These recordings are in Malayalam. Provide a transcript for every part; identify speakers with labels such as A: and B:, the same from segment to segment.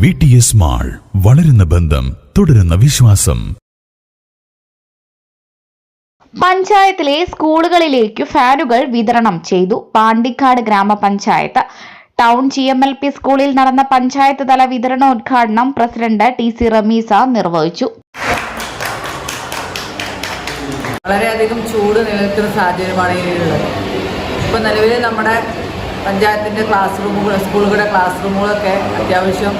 A: വി ടി എസ് മാൾ വളരുന്ന ബന്ധം തുടരുന്ന വിശ്വാസം.
B: പഞ്ചായത്തിലെ സ്കൂളുകളിലേക്ക് ഫാനുകൾ വിതരണം ചെയ്തു. പാണ്ടിക്കാട് ഗ്രാമപഞ്ചായത്ത്. Town G M L P സ്കൂളിൽ നടന്ന പഞ്ചായത്ത് തല വിതരണോദ്ഘാടനം പ്രസിഡന്റ് ടി സി റമീസ നിർവഹിച്ചു.
C: വളരെയധികം ചൂട് നിലനിൽക്കുന്ന സാഹചര്യമാണ് ഇതിലുള്ളത് ഇപ്പോൾ നിലവിൽ നമ്മുടെ പഞ്ചായത്തിന്റെ ക്ലാസ് റൂമുകൾ സ്കൂളുകളുടെ ക്ലാസ് റൂമുകളൊക്കെ അത്യാവശ്യം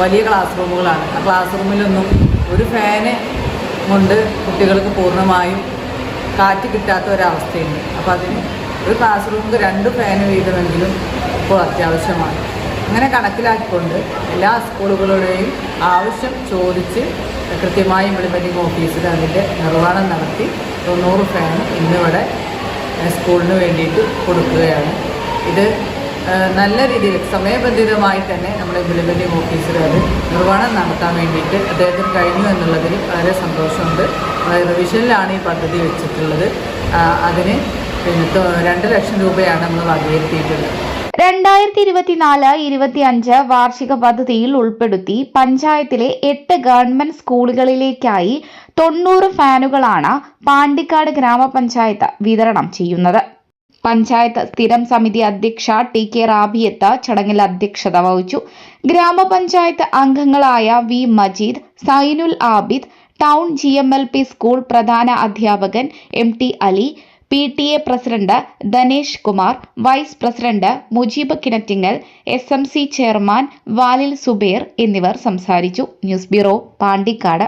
C: വലിയ ക്ലാസ് റൂമുകളാണ് ആ ക്ലാസ് റൂമിലൊന്നും ഒരു ഫാന് കൊണ്ട് കുട്ടികൾക്ക് പൂർണമായും കാറ്റ് കിട്ടാത്ത ഒരവസ്ഥയുണ്ട്. അപ്പോൾ അതിന് ഒരു ക്ലാസ് റൂമിൽ രണ്ട് ഫാന് വീതമെങ്കിലും ഇപ്പോൾ അത്യാവശ്യമാണ്. അങ്ങനെ കണക്കിലാക്കിക്കൊണ്ട് എല്ലാ സ്കൂളുകളുടെയും ആവശ്യം ചോദിച്ച് കൃത്യമായി ഇംപ്ലിമെന്റിംഗ് ഓഫീസിൽ അതിന്റെ നിർവഹണം നടത്തി തൊണ്ണൂറ് ഫാൻ ഇന്നിവിടെ സ്കൂളിന് വേണ്ടിയിട്ട് കൊടുക്കുകയാണ്. ഇത് നല്ല രീതിയിൽ സമയബന്ധിതമായി തന്നെ നമ്മുടെ ഇംപ്ലിമെന്റിംഗ് ഓഫീസർ അത് നിർവഹണം നടത്താൻ വേണ്ടിയിട്ട് അദ്ദേഹത്തിന് കഴിഞ്ഞു എന്നുള്ളതിൽ വളരെ സന്തോഷമുണ്ട്. റിവിഷനിലാണ് ഈ പദ്ധതി വെച്ചിട്ടുള്ളത്. അതിന് പിന്നെ രണ്ട് ലക്ഷം രൂപയാണ് നമ്മൾ വകയിരുത്തിയിട്ടുള്ളത്.
B: രണ്ടായിരത്തി ഇരുപത്തിനാല് ഇരുപത്തിയഞ്ച് വാർഷിക പദ്ധതിയിൽ ഉൾപ്പെടുത്തി പഞ്ചായത്തിലെ എട്ട് ഗവൺമെന്റ് സ്കൂളുകളിലേക്കായി തൊണ്ണൂറ് ഫാനുകളാണ് പാണ്ടിക്കാട് ഗ്രാമപഞ്ചായത്ത് വിതരണം ചെയ്യുന്നത്. പഞ്ചായത്ത് സ്ഥിരം സമിതി അധ്യക്ഷ ടി കെ റാബിയത്ത ചടങ്ങിൽ അധ്യക്ഷത വഹിച്ചു. ഗ്രാമപഞ്ചായത്ത് അംഗങ്ങളായ V Majeed Zainul Abid town G M L P school പ്രധാന അധ്യാപകൻ M T Ali P T A president Dhanesh Kumar vice president Mujeeb Kinattingal S M C chairman Valil Zubair എന്നിവർ സംസാരിച്ചു. News bureau Pandikkad.